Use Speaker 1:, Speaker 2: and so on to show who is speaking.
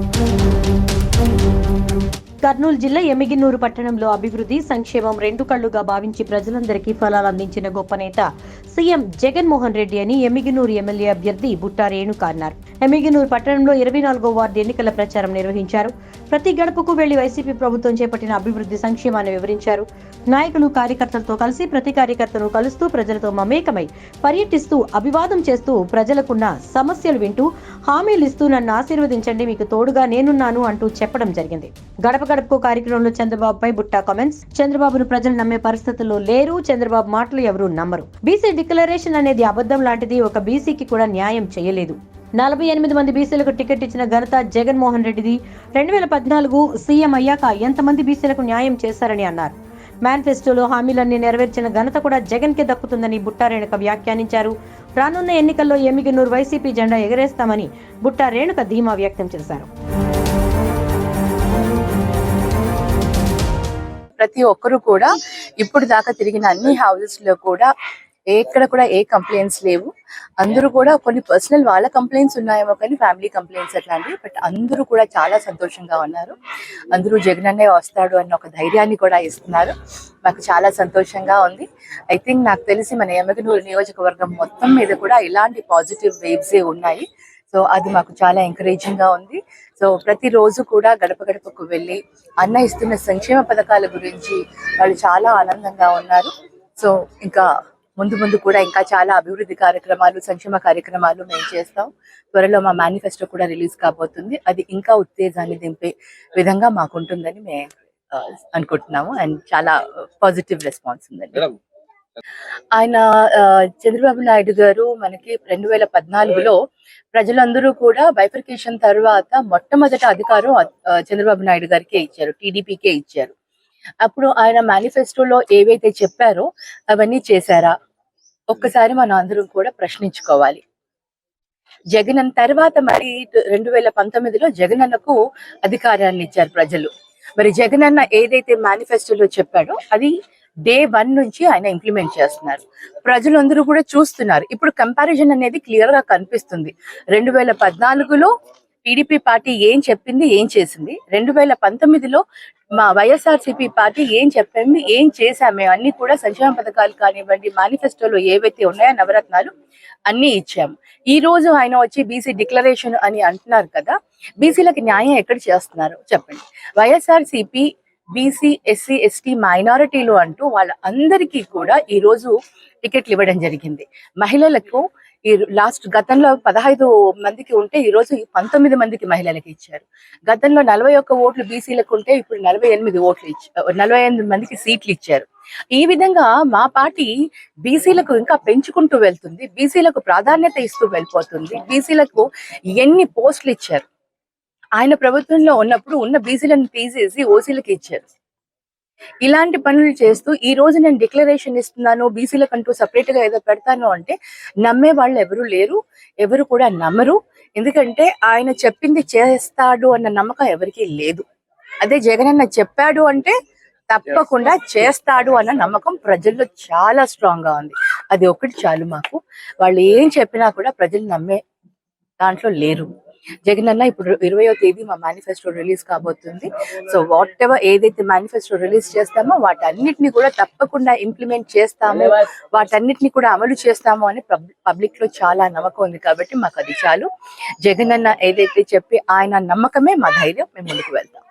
Speaker 1: thank you Kurnool జిల్లా ఎమిగినూరు పట్టణంలో అభివృద్ధి సంక్షేమం రెండు కళ్ళుగా భావించి ప్రజలందరికీ ఫలాలు అందించిన గొప్ప నేత సీఎం జగన్మోహన్ రెడ్డి అని ఎమిగినూరు ఎమ్మెల్యే అభ్యర్థి బుట్టా రేణుక అన్నారు. ఎమిగినూరు పట్టణంలో ఇరవై నాలుగో వార్డు ఎన్నికల ప్రచారం నిర్వహించారు. ప్రతి గడపకు వెళ్ళి వైసీపీ ప్రభుత్వం చేపట్టిన అభివృద్ధి సంక్షేమాన్ని వివరించారు. నాయకులు కార్యకర్తలతో కలిసి ప్రతి కార్యకర్తను కలుస్తూ ప్రజలతో మమేకమై పర్యటిస్తూ అభివాదం చేస్తూ ప్రజలకున్న సమస్యలు వింటూ హామీలు ఇస్తూ నన్ను ఆశీర్వదించండి మీకు తోడుగా నేనున్నాను అంటూ చెప్పడం జరిగింది. గడప గడపకు కార్యక్రమంలో చంద్రబాబుపై బుట్టా కామెంట్స్ చంద్రబాబును ప్రజలు నమ్మే పరిస్థితుల్లో లేరు. చంద్రబాబు మాటలు ఎవరూ నమ్మరు. బీసీ డిక్లరేషన్ అనేది అబద్ధం లాంటిది. ఒక బీసీకి కూడా న్యాయం చేయలేదు. నలభై ఎనిమిది మంది బీసీలకు టికెట్ ఇచ్చిన ఘనత జగన్మోహన్ రెడ్డిది. రెండు వేల పద్నాలుగు సీఎం అయ్యాక ఎంతమంది బీసీలకు న్యాయం చేశారని అన్నారు. మేనిఫెస్టోలో హామీలన్నీ నెరవేర్చిన ఘనత కూడా జగన్ కే దక్కుతుందని బుట్టా రేణుక వ్యాఖ్యానించారు. రానున్న ఎన్నికల్లో ఎమ్మిగనూరు వైసీపీ జెండా ఎగరేస్తామని బుట్టా రేణుక ధీమా వ్యక్తం చేశారు.
Speaker 2: ప్రతి ఒక్కరు కూడా ఇప్పుడు దాకా తిరిగిన అన్ని హౌసెస్లో కూడా ఎక్కడ కూడా ఏ కంప్లైంట్స్ లేవు. అందరూ కూడా కొన్ని పర్సనల్ వాళ్ళ కంప్లైంట్స్ ఉన్నాయేమో కానీ ఫ్యామిలీ కంప్లైంట్స్ అట్లాంటివి బట్ అందరూ కూడా చాలా సంతోషంగా ఉన్నారు. అందరూ జగన్ అన్నే వస్తాడు అన్న ఒక ధైర్యాన్ని కూడా ఇస్తున్నారు. నాకు చాలా సంతోషంగా ఉంది. ఐ థింక్ నాకు తెలిసి మన ఎమగనూరు నియోజకవర్గం మొత్తం మీద కూడా ఇలాంటి పాజిటివ్ వేవ్సే ఉన్నాయి. సో అది మాకు చాలా ఎంకరేజింగ్గా ఉంది. సో ప్రతిరోజు కూడా గడప గడపకు వెళ్ళి అన్న ఇస్తున్న సంక్షేమ పథకాల గురించి వాళ్ళు చాలా ఆనందంగా ఉన్నారు. సో ఇంకా ముందు ముందు కూడా ఇంకా చాలా అభివృద్ధి కార్యక్రమాలు సంక్షేమ కార్యక్రమాలు మేము చేస్తాం. త్వరలో మా మేనిఫెస్టో కూడా రిలీజ్ కాబోతుంది. అది ఇంకా ఉత్తేజాన్ని దింపే విధంగా మాకుంటుందని మేము అనుకుంటున్నాము. అండ్ చాలా పాజిటివ్ రెస్పాన్స్ ఉందండి. ఆయన చంద్రబాబు నాయుడు గారు మనకి రెండు వేల పద్నాలుగులో ప్రజలందరూ కూడా బైఫర్కేషన్ తర్వాత మొట్టమొదటి అధికారం చంద్రబాబు నాయుడు గారికే ఇచ్చారు టీడీపీకే ఇచ్చారు. అప్పుడు ఆయన మేనిఫెస్టోలో ఏవైతే చెప్పారో అవన్నీ చేశారా? ఒక్కసారి మనం అందరం కూడా ప్రశ్నించుకోవాలి. జగన్ తర్వాత మరి రెండు వేల పంతొమ్మిదిలో జగనన్నకు అధికారాన్ని ఇచ్చారు ప్రజలు. మరి జగనన్న ఏదైతే మేనిఫెస్టోలో చెప్పాడో అది డే వన్ నుంచి ఆయన ఇంప్లిమెంట్ చేస్తున్నారు. ప్రజలందరూ కూడా చూస్తున్నారు. ఇప్పుడు కంపారిజన్ అనేది క్లియర్గా కనిపిస్తుంది. రెండు వేల పద్నాలుగులో టీడీపీ పార్టీ ఏం చెప్పింది ఏం చేసింది? రెండు వేల పంతొమ్మిదిలో మా వైఎస్ఆర్సీపీ పార్టీ ఏం చెప్పింది ఏం చేశాము? మేము అన్ని కూడా సంక్షేమ పథకాలు కానివ్వండి మేనిఫెస్టోలో ఏవైతే ఉన్నాయో నవరత్నాలు అన్ని ఇచ్చాము. ఈ రోజు ఆయన వచ్చి బీసీ డిక్లరేషన్ అని అంటున్నారు కదా బీసీలకు న్యాయం ఎక్కడ చేస్తున్నారు? చెప్పండి. వైఎస్ఆర్సీపీ బీసీ ఎస్సీ ఎస్టీ మైనారిటీలు అంటూ వాళ్ళ అందరికీ కూడా ఈ రోజు టికెట్లు ఇవ్వడం జరిగింది. మహిళలకు ఈ లాస్ట్ గతంలో పదహైదు మందికి ఉంటే ఈ రోజు పంతొమ్మిది మందికి మహిళలకు ఇచ్చారు. గతంలో నలభై ఒక్క ఓట్లు బీసీలకు ఉంటే ఇప్పుడు నలభై ఎనిమిది ఓట్లు ఇచ్చారు నలభై ఎనిమిది మందికి సీట్లు ఇచ్చారు. ఈ విధంగా మా పార్టీ బీసీలకు ఇంకా పెంచుకుంటూ వెళ్తుంది. బీసీలకు ప్రాధాన్యత ఇస్తూ వెళ్ళిపోతుంది. బీసీలకు ఎన్ని పోస్టులు ఇచ్చారు? ఆయన ప్రభుత్వంలో ఉన్నప్పుడు ఉన్న బీసీలను తీసేసి ఓసీలకు ఇచ్చారు. ఇలాంటి పనులు చేస్తూ ఈ రోజు నేను డిక్లరేషన్ ఇస్తున్నాను బీసీలకు అంటూ సపరేట్గా ఏదో పెడతాను అంటే నమ్మే వాళ్ళు ఎవరు లేరు ఎవరు కూడా నమ్మరు. ఎందుకంటే ఆయన చెప్పింది చేస్తాడు అన్న నమ్మకం ఎవరికీ లేదు. అదే జగన్ అన్న చెప్పాడు అంటే తప్పకుండా చేస్తాడు అన్న నమ్మకం ప్రజల్లో చాలా స్ట్రాంగ్గా ఉంది. అది ఒకటి చాలు మాకు. వాళ్ళు ఏం చెప్పినా కూడా ప్రజలు నమ్మే దాంట్లో లేరు. జగన్ అన్న ఇప్పుడు ఇరవయో తేదీ మా మేనిఫెస్టో రిలీజ్ కాబోతుంది. సో వాట్ ఎవర్ ఏదైతే మేనిఫెస్టో రిలీజ్ చేస్తామో వాటన్నిటిని కూడా తప్పకుండా ఇంప్లిమెంట్ చేస్తాము. వాటన్నిటిని కూడా అమలు చేస్తాము అని పబ్లిక్లో చాలా నమ్మకం ఉంది కాబట్టి మాకు అది చాలు. జగన్ అన్న ఏదైతే చెప్పి ఆయన నమ్మకమే మా ధైర్యం మేము ముందుకు వెళ్తాం.